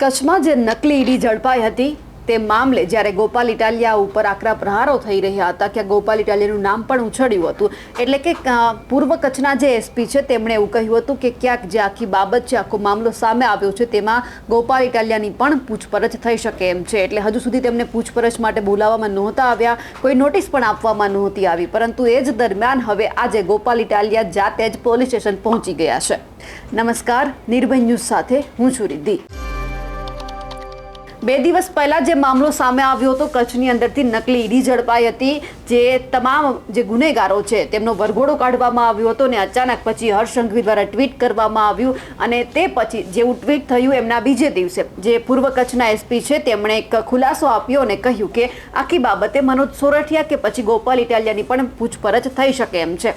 કચ્છમાં જે નકલી ઈડી ઝડપાઈ હતી, તે મામલે જ્યારે ગોપાલ ઇટાલિયા ઉપર આકરા પ્રહારો થઈ રહ્યા હતા કે ગોપાલ ઇટાલિયાનું નામ પણ ઉછળ્યું હતું. એટલે કે પૂર્વ કચ્છના જે એસપી છે, તેમણે એવું કહ્યું હતું કે ક્યાંક જે આખી બાબત છે, આખો મામલો સામે આવ્યો છે, તેમાં ગોપાલ ઇટાલિયાની પણ પૂછપરછ થઈ શકે એમ છે. એટલે હજુ સુધી તેમને પૂછપરછ માટે બોલાવવામાં નહોતા આવ્યા, કોઈ નોટિસ પણ આપવામાં નહોતી આવી. પરંતુ એ જ દરમિયાન હવે આજે ગોપાલ ઇટાલિયા જાતે જ પોલીસ સ્ટેશન પહોંચી ગયા છે. નમસ્કાર, નિર્ભય ન્યૂઝ સાથે હું છું રિદ્ધિ. બે દિવસ પહેલા જે મામલો સામે આવ્યો હતો, કચ્છની અંદરથી નકલી ઈડી ઝડપાઈ હતી. જે તમામ જે ગુનેગારો છે, તેમનો વરઘોડો કાઢવામાં આવ્યો હતો ને અચાનક પછી હર્ષ સંઘવી દ્વારા ટ્વીટ કરવામાં આવ્યું અને તે પછી જેવું ટ્વીટ થયું એમના બીજે દિવસે. જે પૂર્વ કચ્છના એસપી છે, તેમણે એક ખુલાસો આપ્યો અને કહ્યું કે આખી બાબતે મનોજ સોરઠિયા કે પછી ગોપાલ ઇટાલિયાની પણ પૂછપરછ થઈ શકે એમ છે.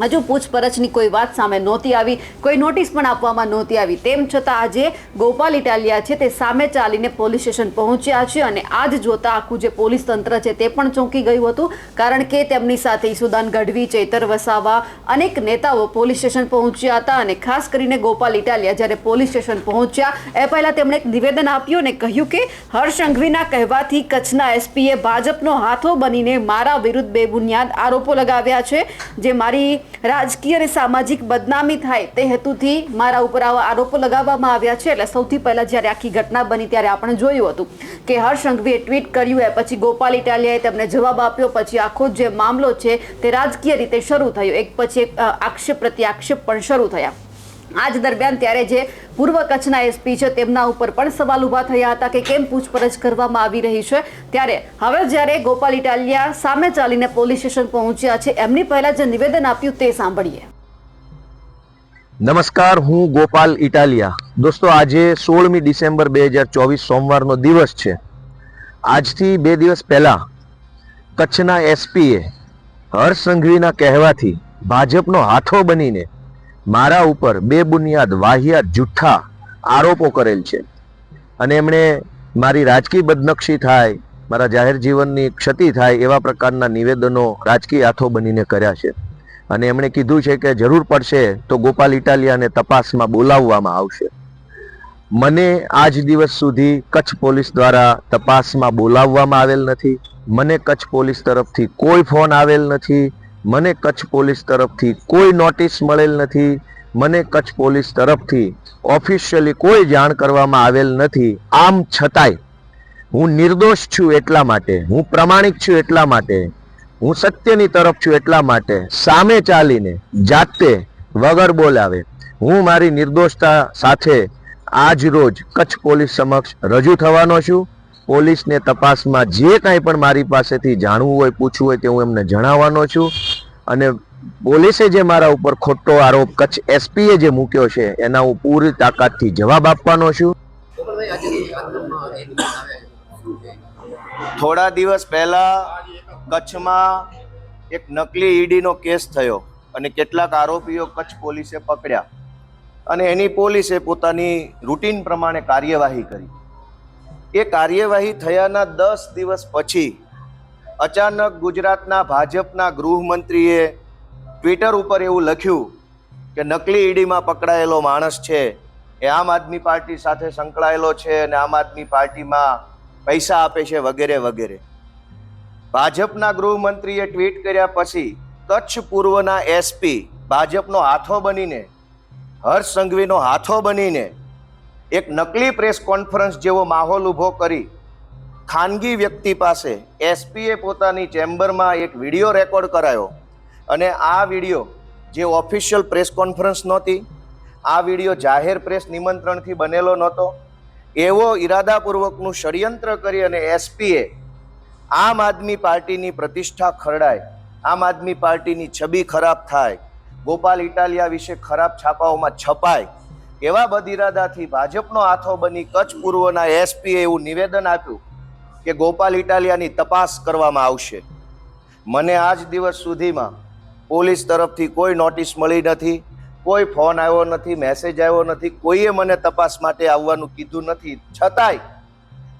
હજુ પૂછપરછની કોઈ વાત સામે નહોતી આવી, કોઈ નોટિસ પણ આપવામાં નહોતી આવી. તેમ છતાં આજે ગોપાલ ઇટાલિયા છે તે સામે ચાલીને પોલીસ સ્ટેશન પહોંચ્યા છે અને આજ જોતા આખું જે પોલીસ તંત્ર છે તે પણ ચોંકી ગયું હતું, કારણ કે તેમની સાથે ઈસુદાન ગઢવી, ચૈતર વસાવા અનેક નેતાઓ પોલીસ સ્ટેશન પહોંચ્યા હતા અને ખાસ કરીને ગોપાલ ઇટાલિયા જ્યારે પોલીસ સ્ટેશન પહોંચ્યા, એ પહેલાં તેમણે એક નિવેદન આપ્યું અને કહ્યું કે હર્ષ સંઘવીના કહેવાથી કચ્છના એસપીએ ભાજપનો હાથો બનીને મારા વિરુદ્ધ બેબુનિયાદ આરોપો લગાવ્યા છે, જે મારી રાજકીય અને સામાજિક બદનામી થાય તે હેતુથી મારા ઉપર આવા આરોપો લગાવવામાં આવ્યા છે. એટલે સૌથી પહેલા જ્યારે આખી ઘટના બની ત્યારે આપણે જોયું હતું કે હર્ષ સંઘવીએ ટ્વીટ કર્યું, એ પછી ગોપાલ ઇટાલિયાએ તેમને જવાબ આપ્યો, પછી આખો જે મામલો છે તે રાજકીય રીતે શરૂ થયો. એક પછી એક આક્ષેપ પ્રતિ આક્ષેપ પણ શરૂ થયા. આ જ દરમિયાન ત્યારે જે પૂર્વ કચ્છના એસપી છે, તેમના ઉપર પણ સવાલ ઊભા થયા હતા કે કેમ પૂછપરછ કરવામાં આવી રહી છે. ત્યારે હવે જ્યારે ગોપાલ ઇટાલિયા સામે ચાલીને પોલીસ સ્ટેશન પહોંચ્યા છે, એમની પહેલા જે નિવેદન આપ્યું તે સાંભળીએ. નમસ્કાર, હું ગોપાલ ઇટાલિયા. દોસ્તો, આજે સોળમી ડિસેમ્બર બે હજાર ચોવીસ સોમવારનો દિવસ છે. આજથી બે દિવસ પહેલા કચ્છના એસપીએ હર્ષ સંઘવીના કહેવાથી ભાજપનો હાથો બનીને મારા ઉપર બે બુનિયાદ વાહિયાત જુઠ્ઠા આરોપો કરેલ છે. અને એમણે મારી રાજકીય બદનક્ષી થાય, મારા જાહેર જીવનની ક્ષતિ થાય એવા પ્રકારના નિવેદનો રાજકીય હાથો બનીને કર્યા છે. અને એમણે કીધું છે કે જરૂર પડશે તો ગોપાલ ઇટાલિયાને તપાસમાં બોલાવવામાં આવશે. મને આજ દિવસ સુધી કચ્છ પોલીસ દ્વારા તપાસમાં બોલાવવામાં આવેલ નથી. મને કચ્છ પોલીસ તરફથી કોઈ ફોન આવેલ નથી. મને કચ્છ પોલીસ તરફથી કોઈ નોટિસ મળેલ નથી. મને કચ્છ પોલીસ તરફથી ઓફિશિયલી કોઈ જાણ કરવામાં આવેલ નથી. આમ છતાંય હું નિર્દોષ છું એટલા માટે, હું પ્રમાણિક છું એટલા માટે, હું સત્યની તરફ છું એટલા માટે, સામે ચાલીને, જાતે વગર બોલાવે, હું મારી નિર્દોષતા સાથે આજ રોજ કચ્છ પોલીસ સમક્ષ રજૂ થવાનો છું. પોલીસને તપાસમાં જે કાંઈ પણ મારી પાસેથી જાણવું હોય, પૂછવું હોય તે હું એમને જણાવવાનો છું. અને પોલીસે જે મારા ઉપર ખોટો આરોપ, કચ્છ એસપીએ જે મૂક્યો છે, એના હું પૂરી તાકાતથી જવાબ આપવાનો છું. થોડા દિવસ પહેલા કચ્છમાં એક નકલી ઈડીનો કેસ થયો અને કેટલાક આરોપીઓ કચ્છ પોલીસે પકડ્યા. અને એની પોલીસે પોતાની રૂટીન પ્રમાણે કાર્યવાહી કરી. એ કાર્યવાહી થયાના દસ દિવસ પછી અચાનક ગુજરાતના ભાજપના ગૃહમંત્રીએ ટ્વિટર ઉપર એવું લખ્યું કે નકલી ઈડીમાં પકડાયેલો માણસ છે, એ આમ આદમી પાર્ટી સાથે સંકળાયેલો છે અને આમ આદમી પાર્ટીમાં પૈસા આપે છે વગેરે વગેરે. ભાજપના ગૃહમંત્રીએ ટ્વીટ કર્યા પછી કચ્છ પૂર્વના એસપી ભાજપનો હાથો બનીને, હર્ષ સંઘવીનો હાથો બનીને એક નકલી પ્રેસ કોન્ફરન્સ જેવો માહોલ ઊભો કરી ખાનગી વ્યક્તિ પાસે એસપીએ પોતાની ચેમ્બરમાં એક વીડિયો રેકોર્ડ કરાયો. અને આ વીડિયો જે ઓફિશિયલ પ્રેસ કોન્ફરન્સ નહોતી, આ વીડિયો જાહેર પ્રેસ નિમંત્રણથી બનેલો નહોતો. એવો ઈરાદાપૂર્વકનું ષડયંત્ર કરી અને એસપીએ આમ આદમી પાર્ટીની પ્રતિષ્ઠા ખરડાય, આમ આદમી પાર્ટીની છબી ખરાબ થાય, ગોપાલ ઇટાલિયા વિશે ખરાબ છાપાઓમાં છપાય એવા બદઇરાદાથી ભાજપનો હાથો બની કચ્છ પૂર્વના એસપીએ એવું નિવેદન આપ્યું કે ગોપાલ ઇટાલિયાની તપાસ કરવામાં આવશે. મને આજ દિવસ સુધીમાં પોલીસ તરફથી કોઈ નોટિસ મળી નથી, કોઈ ફોન આવ્યો નથી, મેસેજ આવ્યો નથી, કોઈએ મને તપાસ માટે આવવાનું કીધું નથી. છતાંય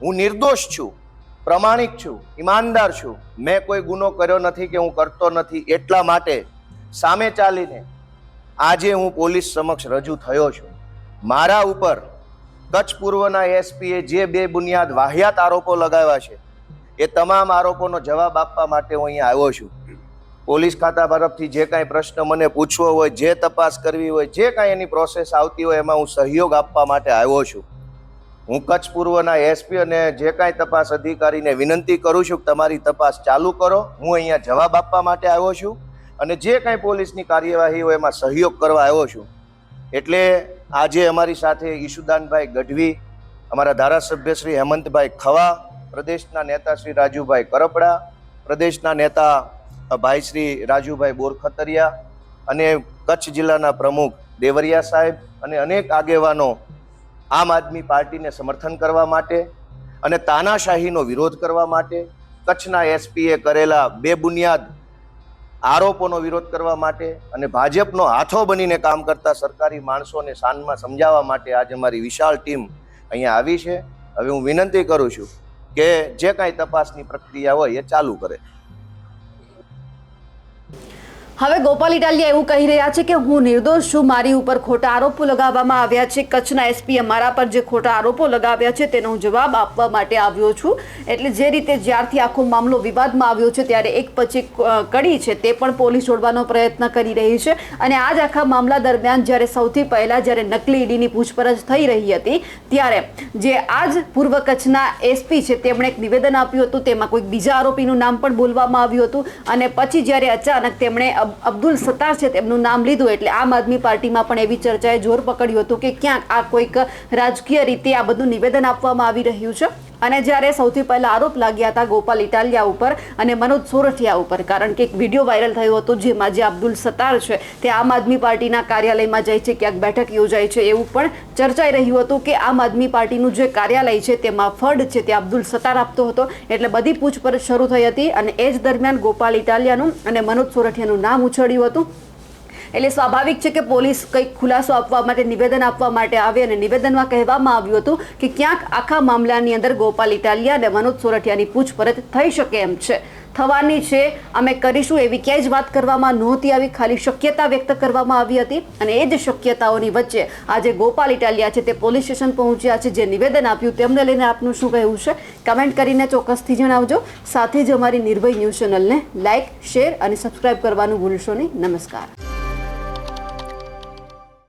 હું નિર્દોષ છું, પ્રમાણિક છું, ઈમાનદાર છું. મેં કોઈ ગુનો કર્યો નથી કે હું કરતો નથી એટલા માટે સામે ચાલીને આજે હું પોલીસ સમક્ષ રજૂ થયો છું. મારા ઉપર કચ્છ પૂર્વના એસપીએ જે બે બુનિયાદ વાહિયાત આરોપો લગાવ્યા છે, એ તમામ આરોપોનો જવાબ આપવા માટે હું અહીંયા આવ્યો છું. પોલીસ ખાતા તરફથી જે કાંઈ પ્રશ્ન મને પૂછવો હોય, જે તપાસ કરવી હોય, જે કાંઈ એની પ્રોસેસ આવતી હોય, એમાં હું સહયોગ આપવા માટે આવ્યો છું. હું કચ્છ પૂર્વના એસપી અને જે કાંઈ તપાસ અધિકારીને વિનંતી કરું છું કે તમારી તપાસ ચાલુ કરો. હું અહીંયા જવાબ આપવા માટે આવ્યો છું અને જે કાંઈ પોલીસની કાર્યવાહી હોય, એમાં સહયોગ કરવા આવ્યો છું. એટલે આજે અમારી સાથે ઈશુદાનભાઈ ગઢવી, અમારા ધારાસભ્ય શ્રી હેમંતભાઈ ખવા, પ્રદેશના નેતા શ્રી રાજુભાઈ કરપડા, પ્રદેશના નેતા ભાઈ શ્રી રાજુભાઈ બોરખતરિયા અને કચ્છ જિલ્લાના પ્રમુખ દેવરિયા સાહેબ અને અનેક આગેવાનો આમ આદમી પાર્ટીને સમર્થન કરવા માટે અને તાનાશાહીનો વિરોધ કરવા માટે કચ્છના એસપીએ કરેલા બે બુનિયાદ આરોપોનો વિરોધ કરવા માટે અને ભાજપનો હાથો બનીને કામ કરતા સરકારી માણસોને શાનમાં સમજાવવા માટે આજે અમારી વિશાળ ટીમ અહીંયા આવી છે. હવે હું વિનંતી કરું છું કે જે કાંઈ તપાસની પ્રક્રિયા હોય એ ચાલુ કરે. હવે ગોપાલ ઇટાલિયા એવું કહી રહ્યા છે કે હું નિર્દોષ છું, મારી ઉપર ખોટા આરોપો લગાવવામાં આવ્યા છે. કચ્છના એસપીએ મારા પર જે ખોટા આરોપો લગાવ્યા છે તેનો જવાબ આપવા માટે આવ્યો છું. એટલે જે રીતે જ્યારથી આખો મામલો વિવાદમાં આવ્યો છે, ત્યારે એક પછી કડી છે તે પણ પોલીસ છોડવાનો પ્રયત્ન કરી રહી છે. અને આ જ આખા મામલા દરમિયાન જ્યારે સૌથી પહેલાં જ્યારે નકલી ઈડીની પૂછપરછ થઈ રહી હતી, ત્યારે જે આજ પૂર્વ કચ્છના એસપી છે તેમણે એક નિવેદન આપ્યું હતું. તેમાં કોઈક બીજા આરોપીનું નામ પણ બોલવામાં આવ્યું હતું. અને પછી જ્યારે અચાનક તેમણે અબ્દુલ સત્તાર છે તેમનું નામ લીધું એટલે આમ આદમી પાર્ટીમાં પણ એવી ચર્ચાએ જોર પકડ્યું હતું કે ક્યાંક આ કોઈક રાજકીય રીતે આ બધું નિવેદન આપવામાં આવી રહ્યું છે? અને જ્યારે સૌથી પહેલા આરોપ લાગ્યા હતા ગોપાલ ઇટાલિયા ઉપર અને મનોજ સોરઠિયા ઉપર, કારણ કે એક વીડિયો વાયરલ થયો હતો જેમાં જે અબ્દુલ સત્તાર છે તે આમ આદમી પાર્ટીના કાર્યાલયમાં જાય છે, ક્યાંક બેઠક યોજાય છે એવું પણ ચર્ચાઈ રહ્યું હતું કે આમ આદમી પાર્ટીનું જે કાર્યાલય છે તેમાં ફંડ છે તે અબ્દુલ સત્તાર આપતો હતો. એટલે બધી પૂછપરછ શરૂ થઈ હતી અને એ જ દરમિયાન ગોપાલ ઇટાલિયાનું અને મનોજ સોરઠિયાનું નામ ઉછળ્યું હતું. એટલે સ્વાભાવિક છે કે પોલીસ કંઈક ખુલાસો આપવા માટે, નિવેદન આપવા માટે આવે અને નિવેદનમાં કહેવામાં આવ્યું હતું કે ક્યાંક આખા મામલાની અંદર ગોપાલ ઇટાલિયા અને મનોજ સોરઠિયાની પૂછપરછ થઈ શકે એમ છે. થવાની છે, અમે કરીશું એવી ક્યાંય જ વાત કરવામાં નહોતી આવી, ખાલી શક્યતા વ્યક્ત કરવામાં આવી હતી અને એ જ શક્યતાઓની વચ્ચે આજે ગોપાલ ઇટાલિયા છે તે પોલીસ સ્ટેશન પહોંચ્યા છે, જે નિવેદન આપ્યું તેમને લઈને આપનું શું કહેવું છે? કમેન્ટ કરીને ચોક્કસથી જણાવજો. સાથે જ અમારી નિર્ભય ન્યૂઝ ચેનલને લાઇક શેર અને સબસ્ક્રાઇબ કરવાનું ભૂલશો નહીં. નમસ્કાર.